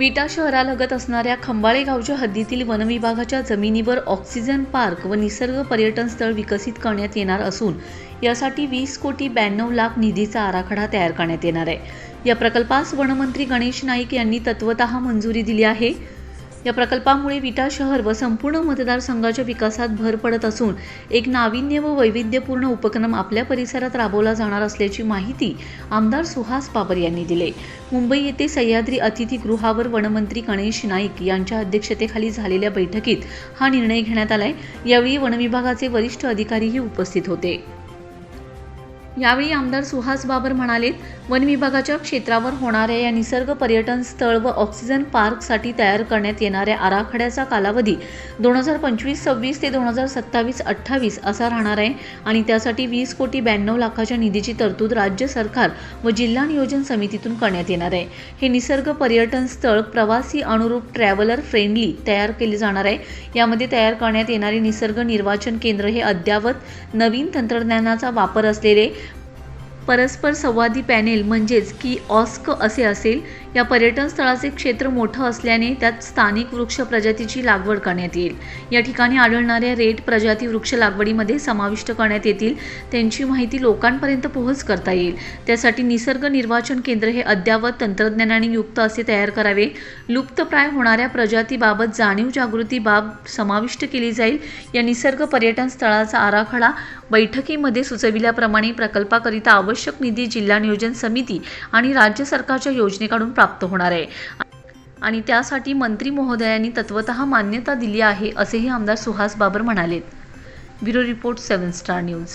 विटा शहरालगत असणाऱ्या खंबाळे गावच्या हद्दीतील वनविभागाच्या जमिनीवर ऑक्सिजन पार्क व निसर्ग पर्यटन स्थळ विकसित करण्यात येणार असून यासाठी वीस कोटी ब्याण्णव लाख निधीचा आराखडा तयार करण्यात येणार आहे. या प्रकल्पास वनमंत्री गणेश नाईक यांनी तत्वत मंजुरी दिली आहे. या प्रकल्पामुळे विटा शहर व संपूर्ण मतदारसंघाच्या विकासात भर पडत असून एक नाविन्य व वैविध्यपूर्ण उपक्रम आपल्या परिसरात राबवला जाणार असल्याची माहिती आमदार सुहास बाबर यांनी दिली. मुंबई येथे सह्याद्री अतिथीगृहावर वनमंत्री गणेश नाईक यांच्या अध्यक्षतेखाली झालेल्या बैठकीत हा निर्णय घेण्यात आलाय. यावेळी वनविभागाचे वरिष्ठ अधिकारीही उपस्थित होते. यावेळी आमदार सुहास बाबर म्हणाले वन विभागाच्या क्षेत्रावर होणाऱ्या या निसर्ग पर्यटन स्थळ व ऑक्सिजन पार्कसाठी तयार करण्यात येणाऱ्या आराखड्याचा कालावधी दोन हजार पंचवीस सव्वीस ते दोन हजार सत्तावीस अठ्ठावीस असा राहणार आहे आणि त्यासाठी वीस कोटी ब्याण्णव लाखाच्या निधीची तरतूद राज्य सरकार व जिल्हा नियोजन समितीतून करण्यात येणार आहे. हे निसर्ग पर्यटन स्थळ प्रवासी अनुरूप ट्रॅव्हलर फ्रेंडली तयार केले जाणार आहे. यामध्ये तयार करण्यात येणारे निसर्ग निर्वाचन केंद्र हे अद्यावत नवीन तंत्रज्ञानाचा वापर असलेले परस्पर संवादी पॅनेल म्हणजेच की ऑस्क असे असेल या पर्यटन स्थळाचे क्षेत्र मोठं असल्याने त्यात स्थानिक वृक्ष प्रजातीची लागवड करण्यात येईल. या ठिकाणी आढळणाऱ्या रेट प्रजाती वृक्ष लागवडीमध्ये समाविष्ट करण्यात येतील त्यांची माहिती लोकांपर्यंत पोहोच करता येईल. त्यासाठी निसर्ग निर्वाचन केंद्र हे अद्यावत तंत्रज्ञानाने युक्त असे तयार करावे. लुप्तप्राय होणाऱ्या प्रजातीबाबत जाणीव जागृती बाब समाविष्ट केली जाईल. या निसर्ग पर्यटन स्थळाचा आराखडा बैठकीमध्ये सुचविल्याप्रमाणे प्रकल्पाकरिता आवश्यक निधी जिल्हा नियोजन समिती आणि राज्य सरकारच्या योजनेकडून प्राप्त होणार आहे. आणि त्यासाठी मंत्री महोदयांनी तत्वत मान्यता दिली आहे असेही आमदार सुहास बाबर म्हणाले bureau report seven star news.